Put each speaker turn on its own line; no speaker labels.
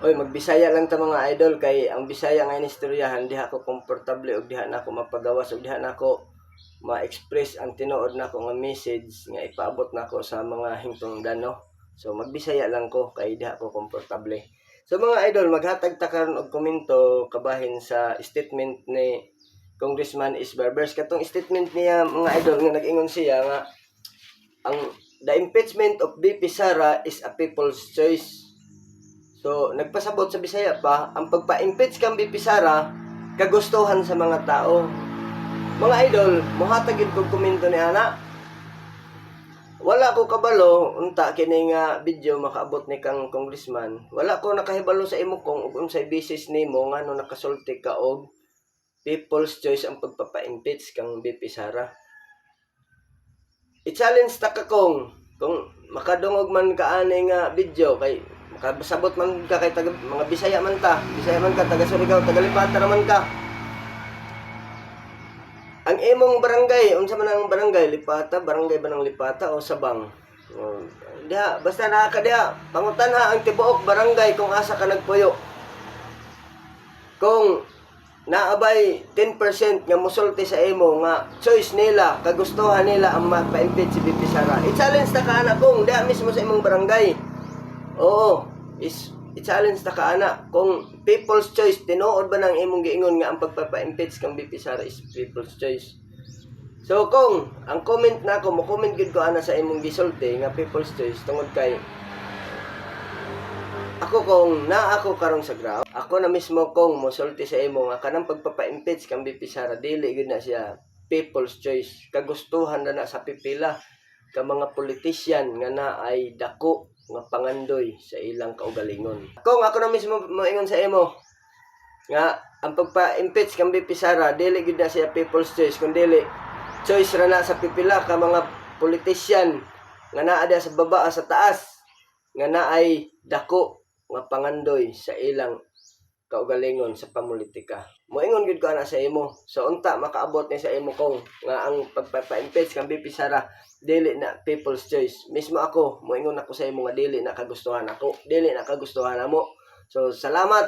Oy, magbisaya lang ta mga idol kay ang Bisaya nga inistoryahan diha ako komportable ug diha na ako mapagawas ug diha na ako ma-express ang tinuod nako nga message nga ipaabot nako sa mga hingtungdan no. So magbisaya lang ko kay diha ako komportable. So mga idol, maghatag ta karon og komento kabahin sa statement ni Congressman Isbarbers katong statement niya mga idol nga nag-ingon siya nga ang the impeachment of BP Sara is a people's choice. So, nagpasabot sa Bisaya pa, ang pagpa-impeach kang BP Sara, kagustuhan sa mga tao. Mga idol, muhatagid ko komento ni Ana. Wala ko kabalo, unta kini nga video makaabot ni kang congressman. Wala ko nakahibalo sa imo kung ug unsay basis nimo nga no nakasulti ka og people's choice ang pagpapa-impeach kang BP Sara. I-challenge ta ka kung kung makadungog man ka ani nga video kay makasabot man ka kay taga, mga Bisaya man ta, Bisaya man ka taga Surigao, taga Lipata man ka. Ang imong barangay, unsa man ang barangay Lipata, barangay ba ng Lipata o Sabang? Oh, diha, basta nakaka diha, pangutan ha ang tibuok barangay kung asa ka nagpuyo. Kung naabay 10% nga musulti sa imo nga choice nila, kagustuhan nila ang mapa-impeach si BP Sara. I-challenge ta ka anak kung diha mismo sa imong barangay. Oo, is i-challenge ta ka ana kung people's choice tinuod ba nang imong giingon nga ang pagpapa-impeach kang BP Sara is people's choice. So kung ang comment na ako, mo comment gid ko ana sa imong gisulti nga people's choice tungod kay ako kung na ako karong sa ground, ako na mismo kung mosulti sa imo nga kanang pagpapa-impeach kang BP Sara dili gid na siya people's choice. Kagustuhan na na sa pipila ka mga politician nga na ay dako nga pangandoy sa ilang kaugalingon. Kung ako na mismo moingon sa imo nga ang pagpa-impeach kang BP Sara dili gid na siya people's choice kun dili choice ra na sa pipila ka mga politician nga naa sa baba sa taas nga naay dako nga pangandoy sa ilang kaugalingon sa pamulitika. Moingon gid ko ana sa imo. So unta makaabot ni sa imo kung nga ang pagpapa-impeach kang BP Sara dili na people's choice. Mismo ako moingon ako sa imo nga dili na kagustuhan ako. Dili na kagustuhan namo. So salamat